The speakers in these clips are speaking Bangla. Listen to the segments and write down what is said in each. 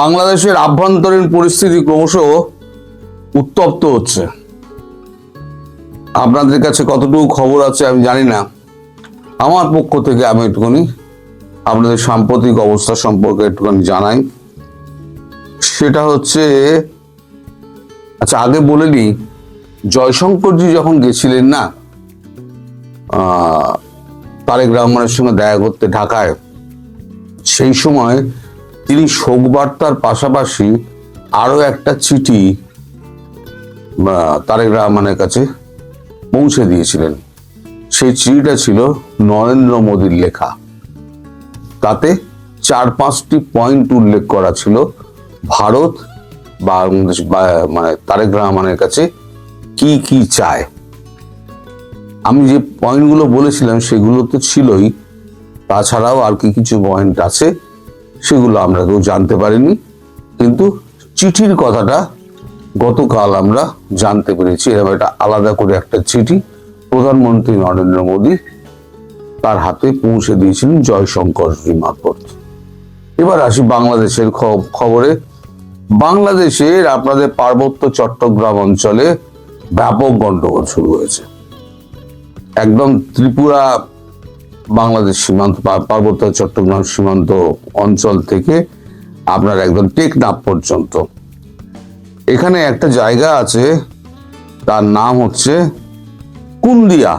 বাংলাদেশের আভ্যন্তরীণ পরিস্থিতি ক্রমশ উত্তপ্ত হচ্ছে। আপনাদের কাছে কতটুকু খবর আছে আমি জানি না। আমার পক্ষ থেকে আমি একটুখানি আপনাদের সাম্প্রতিক অবস্থা সম্পর্কে একটুখানি জানাই। সেটা হচ্ছে আচ্ছা আগে বলে নিই, জয়শঙ্করজি যখন গেছিলেন না তারেক রহমানের সঙ্গে দেখা করতে ঢাকায়, সেই সময় তিনি শোক বার্তার পাশাপাশি আরও একটা চিঠি তারেক রহমানের কাছে পৌঁছে দিয়েছিলেন। সেই চিঠিটা ছিল নরেন্দ্র মোদীর লেখা। তাতে চার পাঁচটি পয়েন্ট উল্লেখ করা ছিল ভারত বাংলাদেশ মানে তারেক রহমানের কাছে কি কি চায়। আমি যে পয়েন্টগুলো বলেছিলাম সেগুলো তো ছিলই, তাছাড়াও আর কি কিছু পয়েন্ট আছে সেগুলো আমরা কেউ জানতে পারিনি। কিন্তু চিঠির কথাটা গতকাল আমরা জানতে পেরেছি। এরকম একটা আলাদা করে একটা চিঠি প্রধানমন্ত্রী নরেন্দ্র মোদী তার হাতে পৌঁছে দিয়েছিলেন জয়শঙ্কর মারফত এবার আসি বাংলাদেশের খবরে। বাংলাদেশের আপনাদের পার্বত্য চট্টগ্রাম অঞ্চলে ব্যাপক গন্ডগোল শুরু হয়েছে। একদম ত্রিপুরা বাংলাদেশ সীমান্ত পার্বত্য চট্টগ্রাম সীমান্ত অঞ্চল থেকে আপনার একদম টেকনাফ পর্যন্ত। এখানে একটা জায়গা আছে, তার নাম হচ্ছে কুন্দিয়া।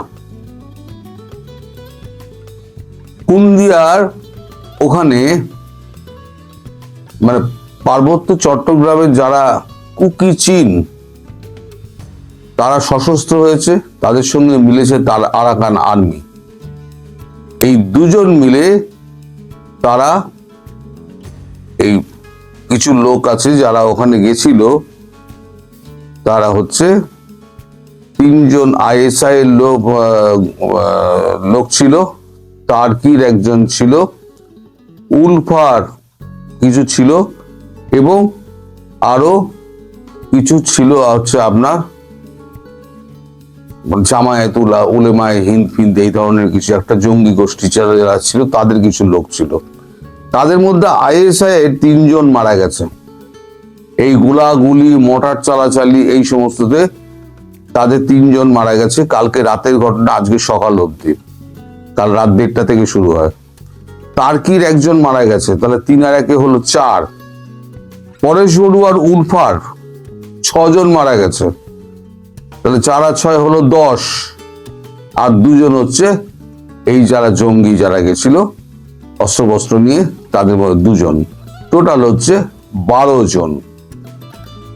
কুন্দিয়ার ওখানে মানে পার্বত্য চট্টগ্রামের যারা কুকি চীন, তারা সশস্ত্র হয়েছে, তাদের সঙ্গে মিলেছে তার আরাকান আর্মি। এই দুজন মিলে তারা এই কিছু লোক আছে যারা ওখানে গেছিল, তারা হচ্ছে তিনজন আইএসআই লোক লোক ছিল টার্কির একজন ছিল, উলফার কিছু ছিল এবং আরও কিছু ছিল হচ্ছে আপনার জামায়াত উলা, উলেমায় হিন্দ ফিন্দ, এই ধরনের কিছু একটা জঙ্গি গোষ্ঠী যারা ছিল, তাদের কিছু লোক ছিল। তাদের মধ্যে আইএসআই এর তিনজন মারা গেছে। এই গুলাগুলি, মোটর চালাচালি, এই সমস্ততে তাদের তিনজন মারা গেছে। কালকে রাতের ঘটনা, আজকে সকাল অবধি। কাল রাত দেড়টা থেকে শুরু হয়। তার্কির একজন মারা গেছে। তাহলে তিন আর একে হলো? চার। পরেশ বড়ুয়ার উলফার। ছজন মারা গেছে। তাহলে চার আর ছয় হলো দশ, আর দুজন হচ্ছে এই যারা জঙ্গি যারা গেছিল, অস্ত্রবস্ত্র নিয়ে তাদের মধ্যে দুজন। টোটাল হচ্ছে বারো জন।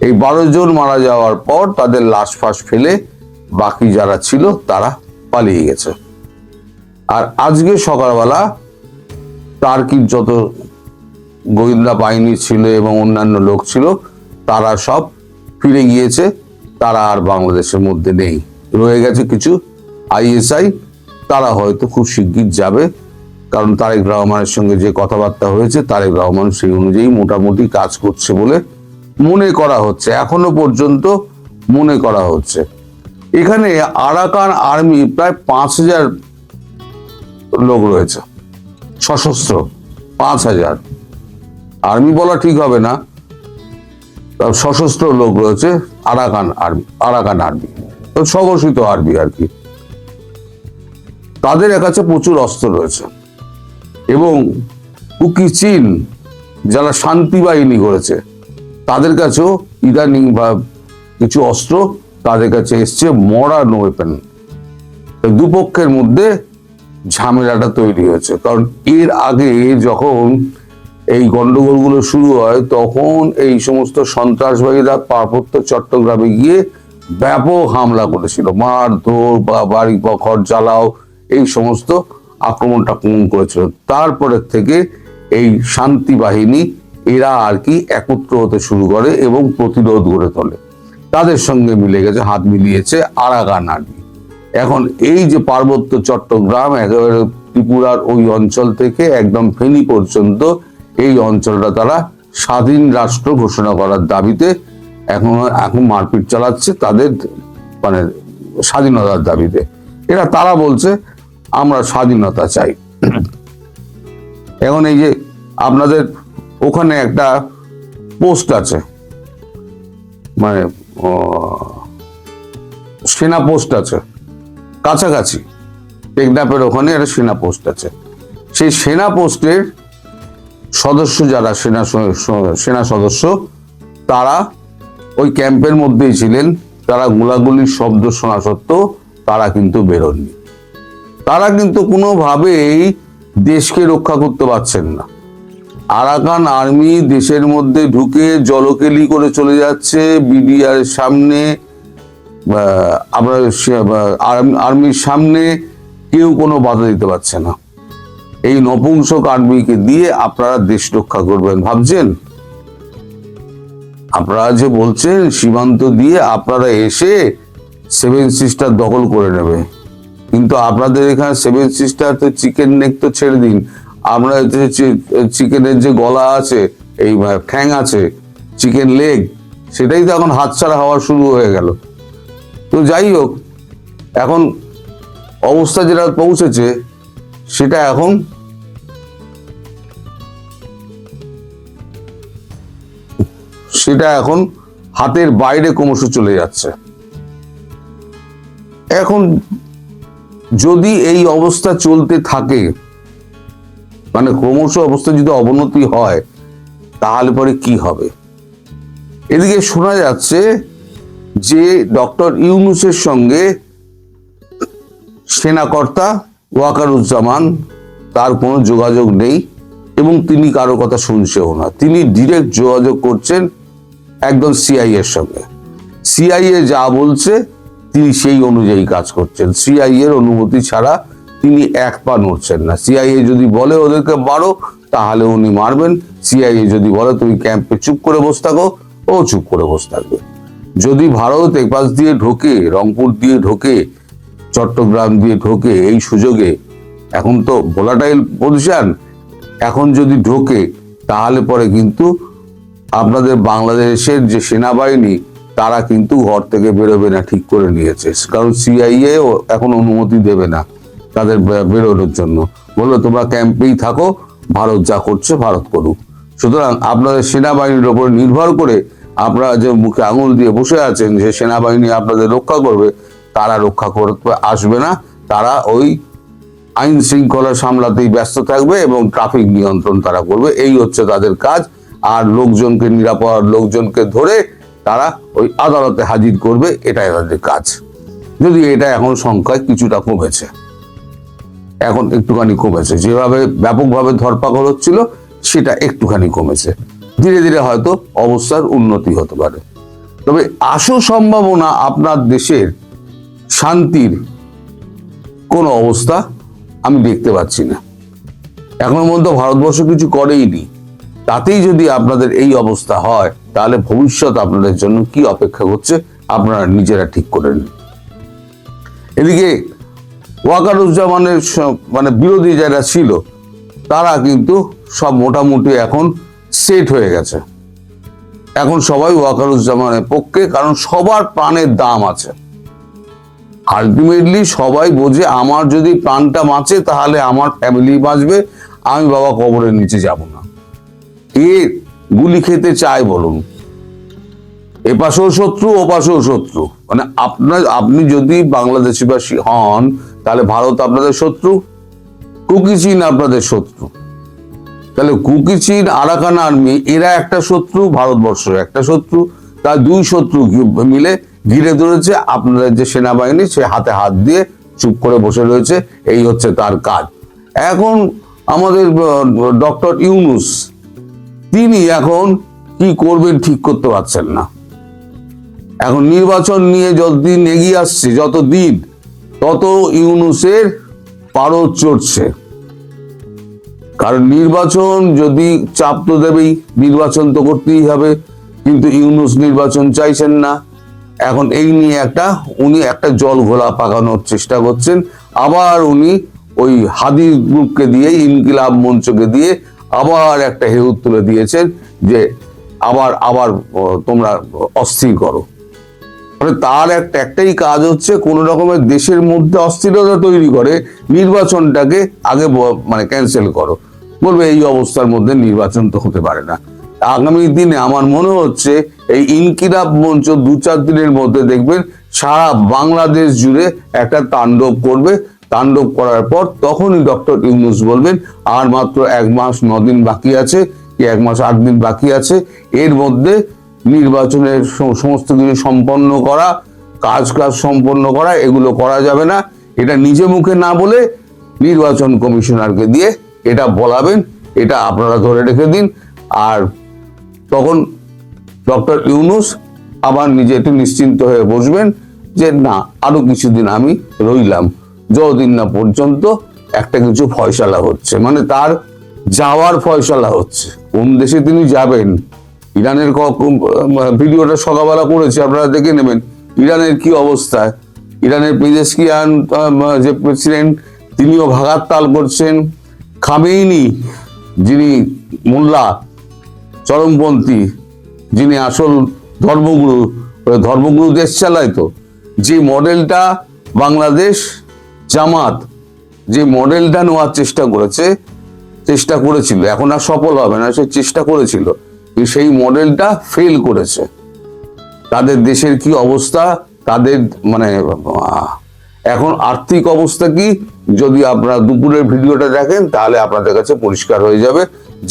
এই বারো জন মারা যাওয়ার পর তাদের লাশ ফাঁস ফেলে বাকি যারা ছিল তারা পালিয়ে গেছে। আর আজকে সকালবেলা টার্কির যত গোয়েন্দা বাহিনী ছিল এবং অন্যান্য লোক ছিল, তারা সব ফিরে গিয়েছে। তারা আর বাংলাদেশের মধ্যে নেই। রয়ে গেছে কিছু আইএসআই, তারা হয়তো খুব শিগগির যাবে, কারণ তারেক রহমানের সঙ্গে যে কথাবার্তা হয়েছে, তারেক রহমান সেই অনুযায়ী মোটামুটি কাজ করছে বলে মনে করা হচ্ছে। এখনও পর্যন্ত মনে করা হচ্ছে। এখানে আরাকান আর্মি প্রায় পাঁচ হাজার লোক রয়েছে, সশস্ত্র পাঁচ হাজার। আর্মি বলা ঠিক হবে না। সশস্ত্র লোক রয়েছে, আরাকান আর্মি আরাকান আর্মি, তো স্বঘোষিত আর্মি আর কি। তাদের কাছে প্রচুর অস্ত্র রয়েছে। এবং কুকি চীন, যারা শান্তি বাহিনী করেছে তাদের কাছেও ইদানিং বা কিছু অস্ত্র তাদের কাছে এসছে মডার্ন ওয়েপেন দুপক্ষের মধ্যে ঝামেলাটা তৈরি হয়েছে। কারণ এর আগে যখন এই গন্ডগোলগুলো শুরু হয় তখন এই সমস্ত সন্ত্রাসবাদীরা পার্বত্য চট্টগ্রামে গিয়ে ব্যাপক হামলা করেছিল। মারধর, বা বাড়ি ঘর জ্বালাও, এই সমস্ত আক্রমণ টাক্রমণ করেছিল। তারপরে থেকে এই শান্তি বাহিনী, এরা আর কি একত্র হতে শুরু করে এবং প্রতিরোধ গড়ে তোলে। তাদের সঙ্গে মিলে গেছে, হাত মিলিয়েছে আরাকান আর্মি। এখন এই যে পার্বত্য চট্টগ্রাম, একেবারে ত্রিপুরার ওই অঞ্চল থেকে একদম ফেনী পর্যন্ত এই অঞ্চলটা তারা স্বাধীন রাষ্ট্র ঘোষণা করার দাবিতে এখন এখন মারপিট চালাচ্ছে তাদের মানে স্বাধীনতার দাবিতে। এরা তারা বলছে, আমরা স্বাধীনতা চাই। এখন এই যে আপনাদের ওখানে একটা পোস্ট আছে মানে সেনা পোস্ট আছে, কাছাকাছি। টেকনাপের ওখানে একটা সেনা পোস্ট আছে। সেই সেনা পোস্টের সদস্য যারা সেনা সেনা সদস্য, তারা ওই ক্যাম্পের মধ্যেই ছিলেন। তারা গোলাগুলির শব্দ শোনা সত্ত্বেও তারা কিন্তু বেরোননি। তারা কিন্তু কোনোভাবেই দেশকে রক্ষা করতে পারছেন না। আরাকান আর্মি দেশের মধ্যে ঢুকে জলকেলি করে চলে যাচ্ছে। বিডিআর সামনে আর্ম- আর্মির সামনে কেউ কোনো বাধা দিতে পারছে না। এই নপুংসক আর্মিকে দিয়ে আপনারা দেশ রক্ষা করবেন। ভাবছেন? আপনারা যে বলছেন, সীমান্ত দিয়ে আপনারা এসে সেভেন সিস্টার দখল করে নেবে। কিন্তু আপনাদের এখানে সেভেন সিস্টার তো চিকেন নেক তো ছেড়ে দিন। আমরা চিকেনের যে গলা আছে, এই ঠ্যাং আছে চিকেন লেগ সেটাই তো এখন হাতছাড়া হওয়া শুরু হয়ে গেল। তো যাই হোক, এখন অবস্থা যেটা পৌঁছেছে সেটা এখন সেটা এখন হাতের বাইরে ক্রমশ চলে যাচ্ছে। এখন যদি এই অবস্থা চলতে থাকে মানে ক্রমশ অবস্থা যদি অবনতি হয়, তাহলে পরে কি হবে? এদিকে শোনা যাচ্ছে যে ডক্টর ইউনুসের সঙ্গে সেনাকর্তা ওয়াকারুজ্জামান, তার কোনো যোগাযোগ নেই এবং তিনি কারও কথা শুনছেও না। তিনি ডিরেক্ট যোগাযোগ করছেন একদম সিআইএর সঙ্গে। সিআইএ যা বলছে, তিনি সেই অনুযায়ী কাজ করছেন। সিআইএ এর অনুমতি ছাড়া তিনি এক পা নড়ছেন না। সিআইএ যদি বলে ওদেরকে মারো, তাহলে উনি মারবেন। সিআইএ যদি বলে, তুমি ক্যাম্পে চুপ করে বসে থাকো, ও চুপ করে বসে থাকবে। যদি ভারত এপাশ দিয়ে ঢোকে, রংপুর দিয়ে ঢোকে চট্টগ্রাম দিয়ে ঢোকে এই সুযোগে, এখন তো ভোলাটাইল পজিশন এখন যদি ঢোকে, তাহলে পরে কিন্তু আপনাদের বাংলাদেশের যে সেনাবাহিনী, তারা কিন্তু ঘর থেকে বেরোবে না, ঠিক করে নিয়েছে। কারণ সিআইএ এখন অনুমতি দেবে না তাদের বেরোনোর জন্য। বলল, তোমরা ক্যাম্পেই থাকো, ভারত যা করছে ভারত করুক। সুতরাং আপনাদের সেনাবাহিনীর ওপর নির্ভর করে আপনারা যে মুখে আঙুল দিয়ে বসে আছেন যে সেনাবাহিনী আপনাদের রক্ষা করবে তারা রক্ষা করতে আসবে না। তারা ওই আইন শৃঙ্খলা সামলাতেই ব্যস্ত থাকবে এবং ট্রাফিক নিয়ন্ত্রণ তারা করবে। এই হচ্ছে তাদের কাজ। আর লোকজনকে নিরাপদ, লোকজনকে ধরে তারা ওই আদালতে হাজির করবে। এটাই তাদের কাজ। যদি এটা এখন সংখ্যায় কিছুটা কমেছে। এখন একটুখানি কমেছে। যেভাবে ব্যাপকভাবে ধরপাকড় হচ্ছিল, সেটা একটুখানি কমেছে। ধীরে ধীরে হয়তো অবস্থার উন্নতি হতে পারে। তবে আসল সম্ভাবনা আপনার দেশের শান্তির কোনো অবস্থা আমি দেখতে পাচ্ছি না। এখনও পর্যন্ত ভারতবর্ষ কিছু করেইনি। তাতেই যদি আপনাদের এই অবস্থা হয়, তাহলে ভবিষ্যৎ আপনাদের জন্য কি অপেক্ষা করছে, আপনারা নিজেরা ঠিক করে নিন। এদিকে ওয়াকারুজ্জামানের মানে বিরোধী যারা ছিল, তারা কিন্তু সব মোটামুটি এখন সেট হয়ে গেছে। এখন সবাই ওয়াকারুজ্জামানের পক্ষে, কারণ সবার প্রাণের দাম আছে। আলটিমেটলি সবাই বোঝে আমার যদি প্রাণটা বাঁচে, তাহলে আমার ফ্যামিলি বাঁচবে, আমি বাবা কবরের নিচে যাব না। এ গুলি খেতে চায় বলুন? এ পাশেও শত্রু ও পাশেও শত্রু। মানে আপনার, আপনি যদি বাংলাদেশিবাসী হন, তাহলে ভারত আপনাদের শত্রু, কুকি চীন আপনাদের শত্রু। তাহলে কুকি চীন, আরাকান আর্মি, এরা একটা শত্রু ভারতবর্ষ একটা শত্রু, তার দুই শত্রু মিলে ঘিরে ধরেছে আপনাদের যে সেনাবাহিনী, সে হাতে হাত দিয়ে চুপ করে বসে রয়েছে। এই হচ্ছে তার কাজ। এখন আমাদের ডক্টর ইউনুস, তিনি এখন কি করবেন ঠিক করতে পারছেন না। এখন নির্বাচন নিয়ে যতদিন এগিয়ে আসছে যত দিন তত ইউনুসের পারদ চড়ছে। কারণ নির্বাচন যদি চাপ তো দেবেই, নির্বাচন তো করতেই হবে, কিন্তু ইউনুস নির্বাচন চাইছেন না। এখন এই নিয়ে একটা, উনি একটা জল ঘোলা পাকানোর চেষ্টা করছেন। আবার উনি ওই হাদি গ্রুপকে দিয়ে, ইনকিলাব মঞ্চকে দিয়ে আবার একটা হেউত তুলে দিয়েছেন যে আবার আবার তোমরা অস্থির করো। তার একটা, একটাই কাজ হচ্ছে কোন রকমের দেশের মধ্যে অস্থিরতা তৈরি করে, নির্বাচনটাকে আগে মানে ক্যান্সেল করো। বলবে এই অবস্থার মধ্যে নির্বাচন তো হতে পারে না। আগামী দিনে আমার মনে হচ্ছে এই ইনকিলাব মঞ্চ দু চার দিনের মধ্যে দেখবেন সারা বাংলাদেশ জুড়ে একটা তাণ্ডব করবে। তাণ্ডব করার পর তখনই ডক্টর ইউনুস বলবেন, আর মাত্র এক মাস দিন বাকি আছে। কি এক মাস আট দিন বাকি আছে? এর মধ্যে নির্বাচনের সমস্ত কিছু সম্পন্ন করা কাজ কাজ সম্পন্ন করা, এগুলো করা যাবে না। এটা নিজে মুখে না বলে নির্বাচন কমিশনারকে দিয়ে এটা বলাবেন। এটা আপনারা ধরে রেখে দিন। আর তখন ডক্টর ইউনুস আবার নিজে একটু নিশ্চিন্ত হয়ে বসবেন যে না, আরও কিছুদিন আমি রইলাম। যতদিন না পর্যন্ত একটা কিছু ফয়সালা হচ্ছে। মানে তার যাওয়ার ফয়সালা হচ্ছে। কোন দেশে তিনি যাবেন? ইরানের ভিডিওটা সকালবেলা করেছে, আপনারা দেখে নেবেন। ইরানের কি অবস্থা? ইরানের পেজেসকিয়ান যে প্রেসিডেন্ট, তিনিও ভাগাত তাল করছেন। খামেইনি, যিনি মোল্লা, চরমপন্থী যিনি আসল ধর্মগুরু ধর্মগুরু দেশ চালায় তো। যে মডেলটা বাংলাদেশ জামাত, যে মডেলটা নেওয়ার চেষ্টা করেছে, চেষ্টা করেছিল। এখন আর সফল হবে না, সে চেষ্টা করেছিল। সেই মডেলটা ফেল করেছে। তাদের দেশের কি অবস্থা? তাদের মানে এখন আর্থিক অবস্থা কি? যদি আপনারা দুপুরের ভিডিওটা দেখেন, তাহলে আপনাদের কাছে পরিষ্কার হয়ে যাবে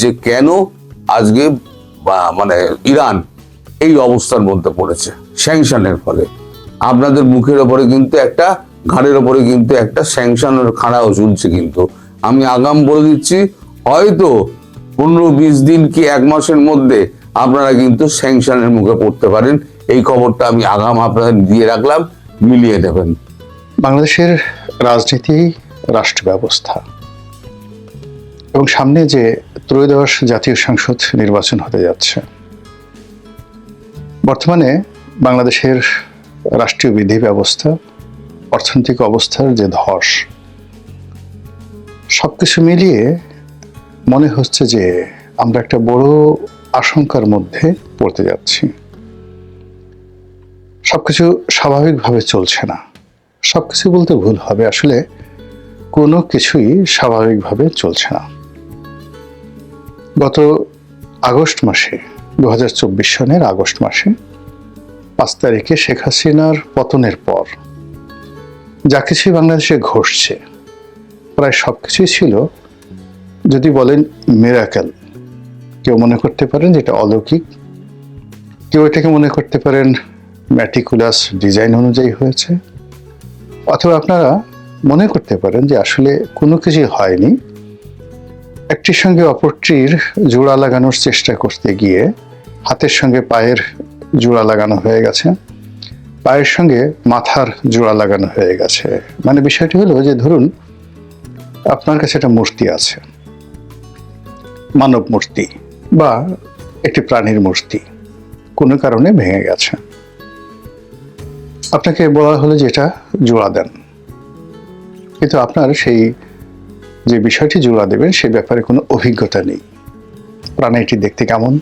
যে কেন আজকে মানে ইরান এই অবস্থার মধ্যে পড়েছে স্যাংশনের ফলে। আপনাদের মুখের ওপরে কিন্তু একটা, ঘাড়ের ওপরে কিন্তু একটা স্যাংশনের খাড়াও ঝুলছে কিন্তু। আমি আগাম বলে দিচ্ছি, হয়তো পনেরো বিশ দিন কি এক মাসের মধ্যে আপনারা কিন্তু স্যাংশনের মুখে পড়তে পারেন। এই খবরটা আমি আগাম আপনাদের দিয়ে রাখলাম, মিলিয়ে দেবেন। বাংলাদেশের রাজনীতি রাষ্ট্র ব্যবস্থা এবং সামনে যে ত্রয়োদশ জাতীয় সংসদ নির্বাচন হতে যাচ্ছে, বর্তমানে বাংলাদেশের রাষ্ট্রীয় বিধি ব্যবস্থা, অর্থনৈতিক অবস্থার যে ধস, সবকিছু মিলিয়ে মনে হচ্ছে যে আমরা একটা বড় আশঙ্কার মধ্যে পড়তে যাচ্ছি। সবকিছু স্বাভাবিকভাবে চলছে না। সবকিছু বলতে ভুল হবে। আসলে কোনো কিছুই স্বাভাবিকভাবে চলছে না। গত আগস্ট মাসে দু হাজার চব্বিশ সনের আগস্ট মাসে, পাঁচ তারিখে শেখ হাসিনার পতনের পর যা কিছুই বাংলাদেশে ঘটছে প্রায় সব কিছুই ছিল যদি বলেন মেরাকেল কেউ মনে করতে পারেন যেটা অলৌকিক, কেউ এটাকে মনে করতে পারেন ম্যাটিকুলাস ডিজাইন অনুযায়ী হয়েছে, অথবা আপনারা মনে করতে পারেন যে আসলে কোনো কিছুই হয়নি। একটির সঙ্গে অপরটির জোড়া লাগানোর চেষ্টা করতে গিয়ে হাতের সঙ্গে পায়ের জোড়া লাগানো হয়ে গেছে। পায়ের সঙ্গে মাথার জোড়া লাগানো হয়ে গেছে। মানে বিষয়টি হলো যে ধরুন, আপনার কাছে একটা মূর্তি আছে। মানব মূর্তি বা একটি প্রাণীর মূর্তি। কোনো কারণে ভেঙে গেছে। আপনাকে বলা হলো যে এটা জোড়া দেন। কিন্তু আপনার সেই যে বিষয়টি জোড়া দেবেন সে ব্যাপারে কোনো অভিজ্ঞতা নেই। প্রাণীটি দেখতে কেমন?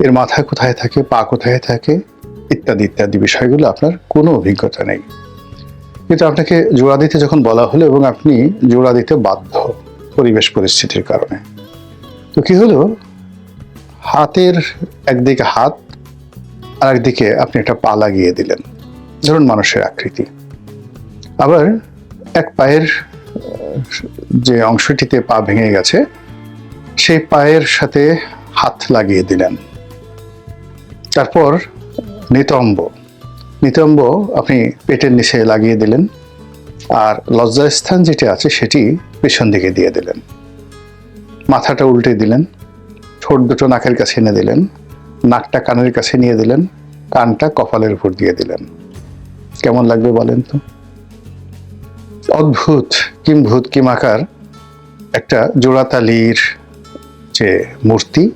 এর মাথা কোথায় থাকে, পা কোথায় থাকে, ইত্যাদি ইত্যাদি বিষয়গুলো আপনার কোনো অভিজ্ঞতা নেই। কিন্তু আপনাকে জোড়া দিতে যখন বলা হলো এবং আপনি জোড়া দিতে বাধ্য পরিবেশ পরিস্থিতির কারণে। তো কি হলো? হাতের একদিকে হাত আর একদিকে আপনি একটা পা লাগিয়ে দিলেন। ধরুন মানুষের আকৃতি। আবার এক পায়ের যে অংশটিতে পা ভেঙে গেছে, সেই পায়ের সাথে হাত লাগিয়ে দিলেন। তারপর নিতম্ব নিতম্ব আপনি পেটের নিচে লাগিয়ে দিলেন আর লজ্জাস্থান যেটি আছে সেটি পেছন দিকে দিয়ে দিলেন। মাথাটা উল্টে দিলেন, ঠোঁট দুটো নাকের কাছে এনে দিলেন, নাকটা কানের কাছে নিয়ে দিলেন, কানটা কপালের উপর দিয়ে দিলেন। কেমন লাগবে বলেন তো? অদ্ভুত কিম্ভূত কিমাকার একটা জোড়াতালির যে মূর্তি,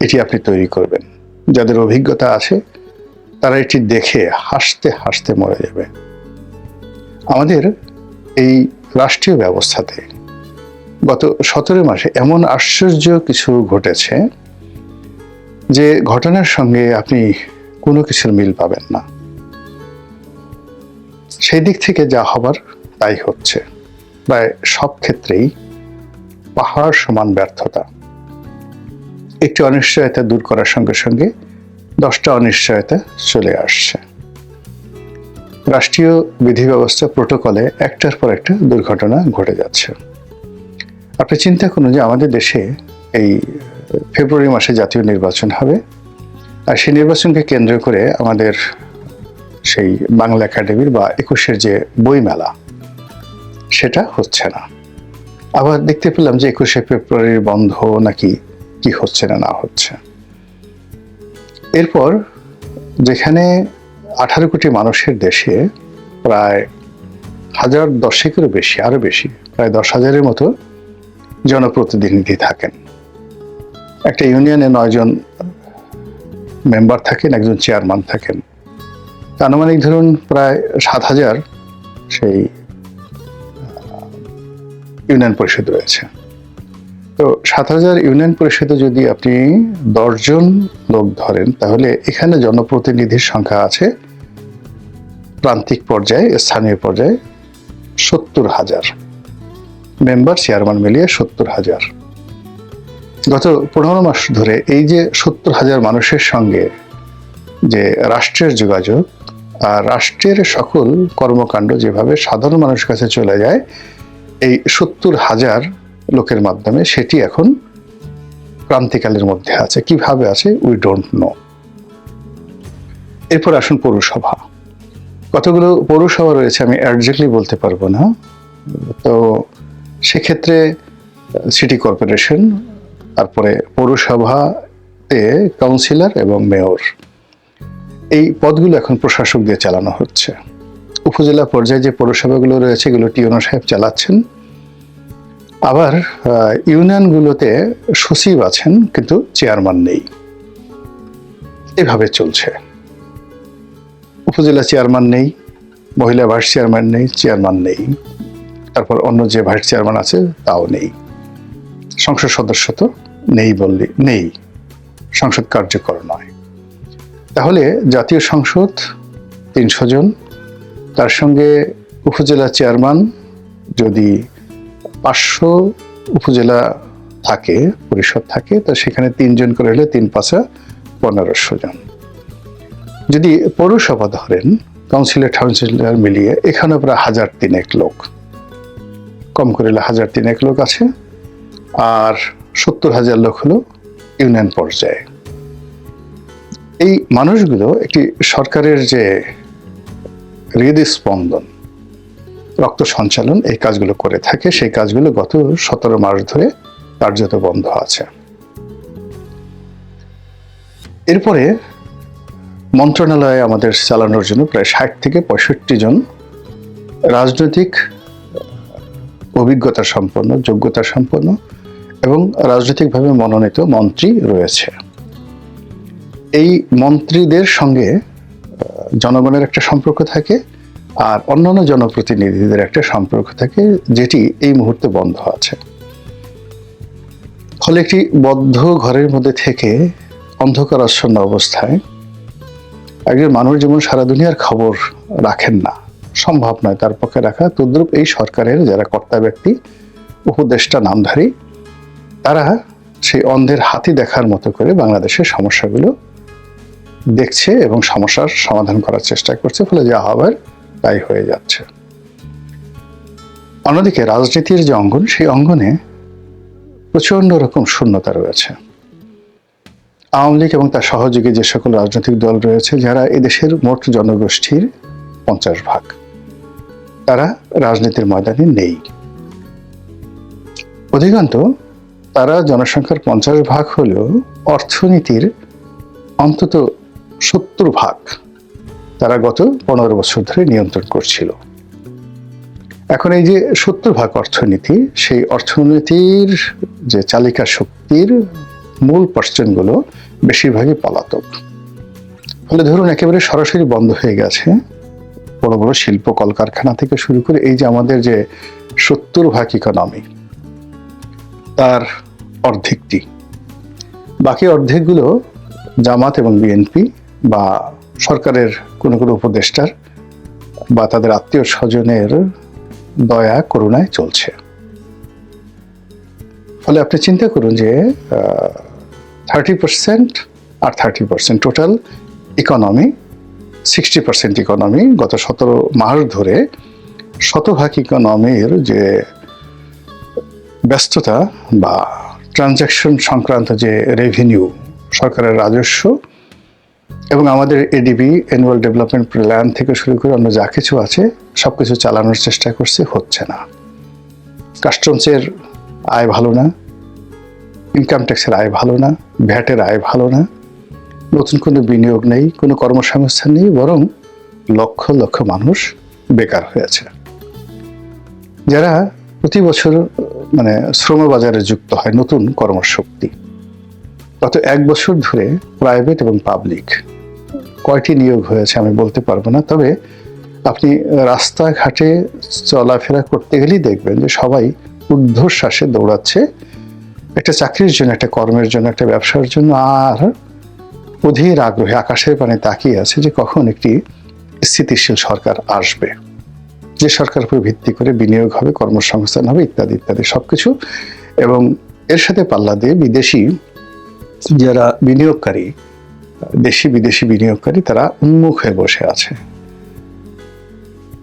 এটি আপনি তৈরি করবেন। যাদের অভিজ্ঞতা আছে, তারা এটি দেখে হাসতে হাসতে মরে যাবে। আমাদের এই রাষ্ট্রীয় ব্যবস্থাতে গত সতেরো মাসে এমন আশ্চর্য কিছু ঘটেছে যে ঘটনার সঙ্গে আপনি কোনো কিছুর মিল পাবেন না। সেই দিক থেকে যা হবার তাই হচ্ছে। প্রায় সব ক্ষেত্রেই পাহাড় সমান ব্যর্থতা। একটি অনিশ্চয়তা দূর করার সঙ্গে সঙ্গে দশটা অনিশ্চয়তা চলে আসছে। রাষ্ট্রীয় বিধি ব্যবস্থা প্রোটোকলে একটার পর একটা দুর্ঘটনা ঘটে যাচ্ছে। আপনি চিন্তা করুন যে আমাদের দেশে এই ফেব্রুয়ারি মাসে জাতীয় নির্বাচন হবে। আর সেই নির্বাচনকে কেন্দ্র করে আমাদের সেই বাংলা একাডেমির বা একুশের যে বইমেলা সেটা হচ্ছে না। আবার দেখতে পেলাম যে একুশে ফেব্রুয়ারির বন্ধ নাকি কি হচ্ছে না না হচ্ছে। এরপর যেখানে আঠারো কোটি মানুষের দেশে প্রায় হাজার দশেকেরও বেশি, আরও বেশি, প্রায় দশ হাজারের মতো জনপ্রতিনিধি থাকেন। একটা ইউনিয়নে নয়জন মেম্বার থাকেন, একজন চেয়ারম্যান থাকেন। আনুমানিক ধরুন প্রায় সাত হাজার সেই ইউনিয়ন পরিষদ রয়েছে। তো সাত হাজার ইউনিয়ন পরিষদে যদি আপনি দশজন লোক ধরেন, তাহলে এখানে জনপ্রতিনিধির সংখ্যা আছে প্রান্তিক পর্যায়ে, স্থানীয় পর্যায়ে সত্তর হাজার। মেম্বার, চেয়ারম্যান মিলিয়ে সত্তর হাজার। গত পনেরো মাস ধরে এই যে সত্তর হাজার মানুষের সঙ্গে যে রাষ্ট্রের যোগাযোগ আর রাষ্ট্রের সকল কর্মকাণ্ড যেভাবে সাধারণ মানুষের কাছে চলে যায় এই সত্তর হাজার লোকের মাধ্যমে সেটি এখন ক্রান্তিকালের মধ্যে আছে। কীভাবে আছে? উই ডোন্ট নো এরপর আসুন পৌরসভা। কতগুলো পৌরসভা রয়েছে আমি অ্যাডজেক্টলি বলতে পারব না। তো সেক্ষেত্রে সিটি কর্পোরেশন তারপরে পৌরসভাতে কাউন্সিলর এবং মেয়র এই পদগুলো এখন প্রশাসক দিয়ে চালানো হচ্ছে। উপজেলা পর্যায়ে যে পৌরসভাগুলো রয়েছে, এগুলো টিওনো সাহেব চালাচ্ছেন। আবার ইউনিয়নগুলোতে সচিব আছেন, কিন্তু চেয়ারম্যান নেই। এভাবে চলছে। উপজেলা চেয়ারম্যান নেই, মহিলা ভাইস চেয়ারম্যান নেই চেয়ারম্যান নেই। তারপর অন্য যে ভাইস চেয়ারম্যান আছে, তাও নেই। সংসদ সদস্য তো নেই বললে, নেই। সংসদ কার্যকর নয়। তাহলে জাতীয় সংসদ তিনশো জন, তার সঙ্গে উপজেলা চেয়ারম্যান যদি পাঁচশো উপজেলা থাকে, পরিষদ থাকে, তো সেখানে তিনজন করে হলে তিন পাঁচা পনেরোশো জন। যদি পৌরসভা ধরেন, কাউন্সিলর টাউন্সিলর মিলিয়ে, এখানে প্রায় হাজার তিনেক লোক। কম করে হলে হাজার তিনেক লোক আছে, আর সত্তর হাজার লোক হলো ইউনিয়ন পর্যায়ে। এই মানুষগুলো একটি সরকারের যে হৃদস্পন্দন রক্ত সঞ্চালন এই কাজগুলো করে থাকে, সেই কাজগুলো গত সতেরো মাস ধরে কার্যত বন্ধ আছে। এরপরে মন্ত্রণালয়ে আমাদের চালানোর জন্য প্রায় ষাট থেকে পঁয়ষট্টি জন রাজনৈতিক অভিজ্ঞতা সম্পন্ন, যোগ্যতা সম্পন্ন এবং রাজনৈতিকভাবে মনোনীত মন্ত্রী রয়েছে। এই মন্ত্রীদের সঙ্গে জনগণের একটা সম্পর্ক থাকে আর অন্যান্য জনপ্রতিনিধিদের একটা সম্পর্ক থাকে যেটি এই মুহূর্তে বন্ধ আছে। ফলে একটি বদ্ধ ঘরের মধ্যে থেকে অন্ধকারাচ্ছন্ন অবস্থায় একজন মানুষ যেমন সারা দুনিয়ার খবর রাখেন না, সম্ভব নয় তার পক্ষে রাখা। তদ্রুপ এই সরকারের যারা কর্তা ব্যক্তি, উপদেষ্টা, নামধারী, তারা সেই অন্ধের হাতি দেখার মতো করে বাংলাদেশের সমস্যাগুলো দেখছে এবং সমস্যার সমাধান করার চেষ্টা করছে। ফলে যা হবার তাই হয়ে যাচ্ছে। অন্যদিকে রাজনীতির যে অঙ্গন, সেই অঙ্গনে প্রচণ্ড রকম শূন্যতা রয়েছে। আওয়ামী লীগ এবং তার সহযোগী যে সকল রাজনৈতিক দল রয়েছে, যারা এদেশের মোট জনগোষ্ঠীর পঞ্চাশ ভাগ, তারা রাজনীতির ময়দানে নেই। অধিকান্ত তারা জনসংখ্যার পঞ্চাশ ভাগ হলেও অর্থনীতির অন্তত সত্তর ভাগ তারা গত পনেরো বছর ধরে নিয়ন্ত্রণ করছিল। এখন এই যে সত্তর ভাগ অর্থনীতি, সেই অর্থনীতির যে চালিকা শক্তির মূল পার্সেন্টগুলো বেশিরভাগই পলাতক। ফলে ধরুন একেবারে সরাসরি বন্ধ হয়ে গেছে বড় বড় শিল্প কলকারখানা থেকে শুরু করে এই যে আমাদের যে সত্তর ভাগ ইকোনমি তার অর্ধেকটি। বাকি অর্ধেকগুলো জামাত এবং বিএনপি বা সরকারের কোনো কোনো উপদেষ্টার বা তাদের আত্মীয় স্বজনের দয়া করুণায় চলছে। ফলে আপনি চিন্তা করুন যে থার্টি পার্সেন্ট আর thirty percent total economy sixty percent economy গত সতেরো মাস ধরে শতভাগ ইকোনমির যে ব্যস্ততা বা ট্রানজ্যাকশন সংক্রান্ত যে রেভিনিউ সরকারের রাজস্ব এবং আমাদের এডিবি অ্যানুয়াল ডেভেলপমেন্ট প্ল্যান থেকে শুরু করে অন্য যা কিছু আছে সব কিছু চালানোর চেষ্টা করছে, হচ্ছে না। কাস্টমসের আয় ভালো না ইনকাম ট্যাক্সের আয় ভালো না ভ্যাটের আয় ভালো না, নতুন কোনো বিনিয়োগ নেই, কোনো কর্মসংস্থান নেই, বরং লক্ষ লক্ষ মানুষ বেকার হয়েছে যারা প্রতি বছর মানে শ্রম বাজারে যুক্ত হয় নতুন কর্মশক্তি গত এক বছর ধরে প্রাইভেট এবং পাবলিক কয়টি নিয়োগ হয়েছে আমি বলতে পারব না, তবে আপনি রাস্তাঘাটে চলাফেরা করতে গেলেই দেখবেন যে সবাই ঊর্ধ্বশ্বাসে দৌড়াচ্ছে। একটা চাকরির জন্য, একটা কর্মের জন্য, একটা ব্যবসার জন্য, আর অধীর আগ্রহে আকাশের পানে তাকিয়ে আছে যে কখন একটি স্থিতিশীল সরকার আসবে। যে সরকার উপর ভিত্তি করে বিনিয়োগ হবে, কর্মসংস্থান হবে, ইত্যাদি ইত্যাদি সবকিছু। এবং এর সাথে পাল্লা দিয়ে বিদেশি যারা বিনিয়োগকারী, দেশি বিদেশি বিনিয়োগকারী, তারা উন্মুখ হয়ে বসে আছে।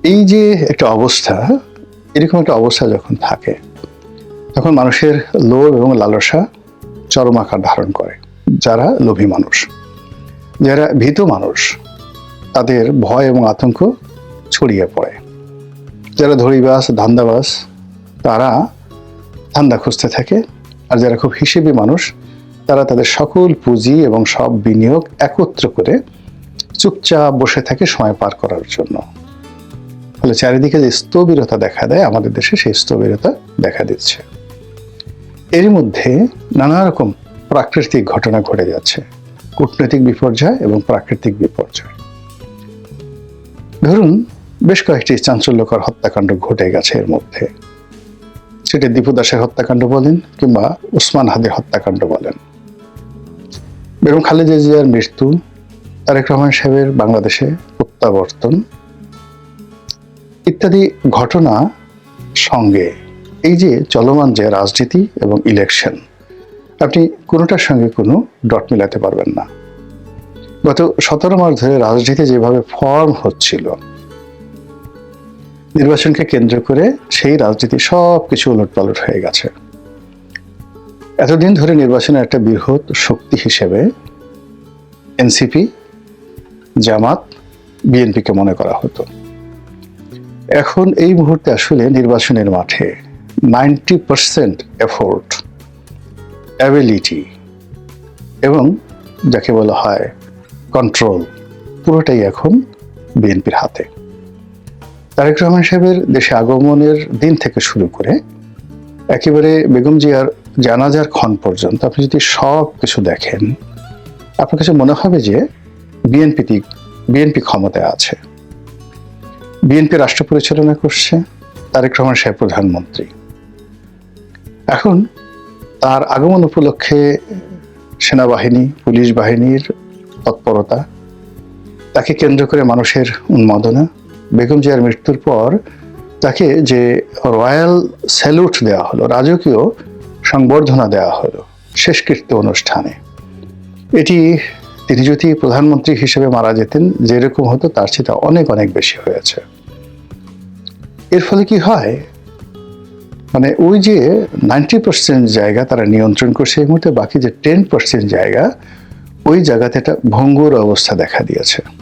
এই যে একটা অবস্থা, এরকম একটা অবস্থা যখন থাকে, তখন মানুষের লোভ এবং লালসা চরম আকার ধারণ করে, যারা লোভী মানুষ। যারা ভীত মানুষ, তাদের ভয় এবং আতঙ্ক ছড়িয়ে পড়ে। যারা ধরিবাস ধান্দাবাস, তারা ধান্দা খুঁজতে থাকে, আর যারা খুব হিসেবি মানুষ তারা তাদের সকল পুঁজি এবং সব বিনিয়োগ একত্র করে চুপচাপ বসে থাকে সময় পার করার জন্য। ফলে চারিদিকে যে স্থবিরতা দেখা দেয়, আমাদের দেশে সেই স্থবিরতা দেখা দিচ্ছে। এর মধ্যে নানা রকম প্রাকৃতিক ঘটনা ঘটে যাচ্ছে। কূটনৈতিক বিপর্যয় এবং প্রাকৃতিক বিপর্যয়। ধরুন, বেশ কয়েকটি চাঞ্চল্যকর হত্যাকাণ্ড ঘটে গেছে এর মধ্যে। সেটা দীপু দাসের হত্যাকাণ্ড বলেন কিংবা উসমান হাদির হত্যাকাণ্ড বলেন। বেগম খালেদা জিয়ার মৃত্যু তারেক রহমান সাহেবের বাংলাদেশে প্রত্যাবর্তন ইত্যাদি ঘটনা সঙ্গে এই যে চলমান যে রাজনীতি এবং ইলেকশন আপনি কোনোটার সঙ্গে কোনো ডট মিলাতে পারবেন না। গত সতেরো মাস ধরে রাজনীতি যেভাবে ফর্ম হচ্ছিল, নির্বাচনকে কেন্দ্র করে সেই রাজনীতি সব কিছু উলটপালট হয়ে গেছে। এতদিন ধরে নির্বাচনের একটা বৃহৎ শক্তি হিসেবে এনসিপি, জামাত, বিএনপিকে মনে করা হতো। এখন এই মুহূর্তে আসলে নির্বাচনের মাঠে নাইনটি পার্সেন্ট এফোর্ট, অ্যাবিলিটি এবং যাকে বলা হয় কন্ট্রোল পুরোটাই এখন বিএনপির হাতে। তারেক রহমান সাহেবের দেশে আগমনের দিন থেকে শুরু করে একেবারে বেগম জিয়ার জানাজার ক্ষণ পর্যন্ত আপনি যদি সব কিছু দেখেন, আপনার কাছে মনে হবে যে বিএনপি বিএনপি ক্ষমতায় আছে। বিএনপি রাষ্ট্র পরিচালনা করছে, তারেক রহমান সাহেব প্রধানমন্ত্রী। এখন তার আগমন উপলক্ষে সেনাবাহিনী, পুলিশ বাহিনীর তৎপরতা, তাকে কেন্দ্র করে মানুষের উন্মাদনা, বেগম জিয়ার মৃত্যুর পর তাকে যে রয়্যাল স্যালুট দেওয়া হলো, রাজকীয় সংবর্ধনা দেওয়া হলো শেষকৃত্য অনুষ্ঠানে। এটি তিনি যদি প্রধানমন্ত্রী হিসেবে মারা যেতেন, যেরকম হতো তার চেয়ে অনেক অনেক বেশি হয়েছে। এর ফলে কি হয়? মানে ওই যে নাইনটি পার্সেন্ট জায়গা তারা নিয়ন্ত্রণ করছে এই মুহূর্তে, বাকি যে টেন পার্সেন্ট জায়গা, ওই জায়গাতে একটা ভঙ্গুর অবস্থা দেখা দিয়েছে।